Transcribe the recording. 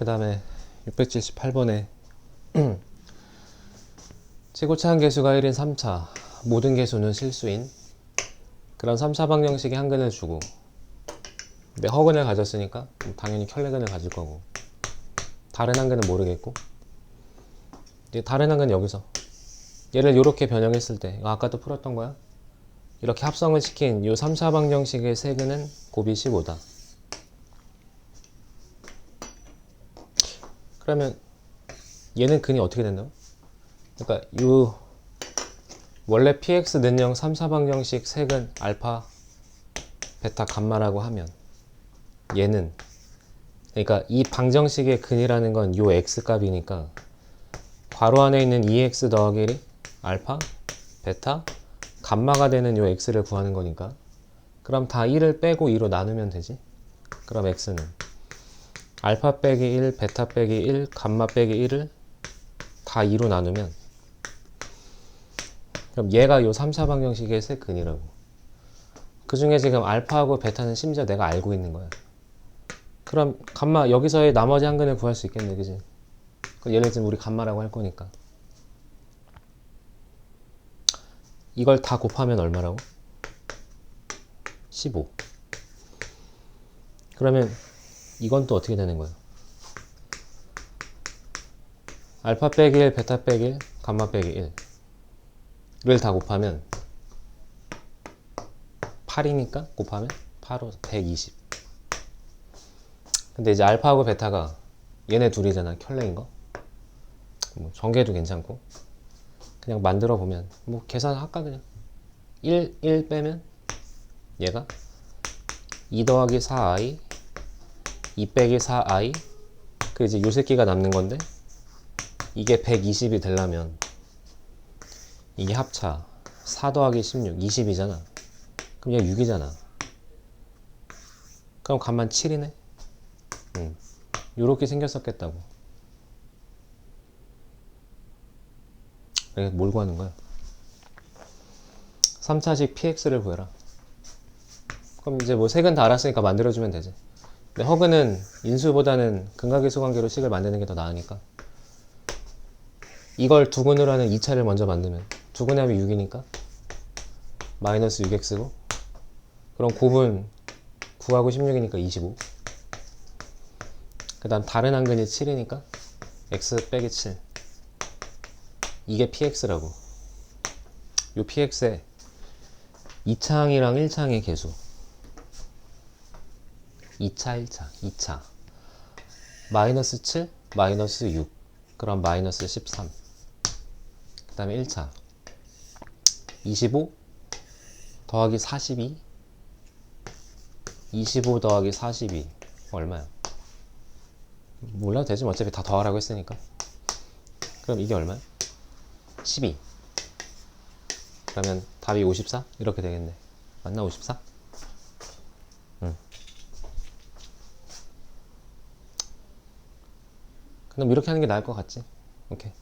그 다음에 678번에 최고차항 개수가 1인 3차 모든 개수는 실수인 그런 3차 방정식의 한근을 주고 근데 허근을 가졌으니까 당연히 켤레근을 가질 거고 다른 한근은 모르겠고 이제 다른 한근은 여기서. 얘를 이렇게 변형했을 때 이거 아까도 풀었던 거야? 이렇게 합성을 시킨 이 3차 방정식의 세근은 곱이 15다 그러면 얘는 근이 어떻게 된다고? 그러니까 요 원래 px 는영 3차 방정식 색은 알파 베타 감마라고 하면 얘는 그러니까 이 방정식의 근이라는 건 요 x 값이니까 괄호 안에 있는 2x 더하기 1이 알파 베타 감마가 되는 요 x를 구하는 거니까. 그럼 다 1을 빼고 2로 나누면 되지? 그럼 x는 알파 빼기 1, 베타 빼기 1, 감마 빼기 1을 다 2로 나누면 그럼 얘가 요 3차 방정식의 세 근이라고. 그 중에 지금 알파하고 베타는 심지어 내가 알고 있는 거야. 그럼 감마 여기서의 나머지 한 근을 구할 수 있겠네 그지? 그 얘를 지금 우리 감마라고 할 거니까. 이걸 다 곱하면 얼마라고? 15 그러면 이건 또 어떻게 되는 거예요? 알파 빼기 1, 베타 빼기 1, 감마 빼기 1을 다 곱하면 8이니까 곱하면 8로 120 근데 이제 알파하고 베타가 얘네 둘이잖아 켤레인 거. 뭐 전개도 괜찮고. 그냥 만들어 보면 뭐 계산할까 그냥? 1, 1 빼면 얘가 2 더하기 4i 2 빼기 4i 그 이제 요 새끼가 남는 건데? 이게 120이 되려면 이게 합차. 4 더하기 16 20이잖아. 그럼 얘 6이잖아. 그럼 간만 7이네? 응. 요렇게 생겼었겠다고. 이게 뭘 구하는 거야? 3차식 px를 구해라. 그럼 이제 뭐 색은 다 알았으니까 만들어주면 되지 근데 허그는 인수보다는 근각의수 관계로 식을 만드는 게 더 나으니까 이걸 두근으로 하는 2차를 먼저 만들면 두근에 하면 6이니까 마이너스 6x고 그럼 곱은 9하고 16이니까 25. 그 다음 다른 한근이 7이니까 x 빼기 7. 이게 px라고. 요 px에 2차항이랑 1차항의 개수. 2차, 1차, 2차. 마이너스 7, 마이너스 6. 그럼 마이너스 13. 그 다음에 1차. 25 더하기 42 25 더하기 42 얼마야? 몰라도 되지 뭐 어차피 다 더하라고 했으니까 그럼 이게 얼마야? 12 그러면 답이 54? 이렇게 되겠네 맞나 54? 그럼 이렇게 하는 게 나을 것 같지? 오케이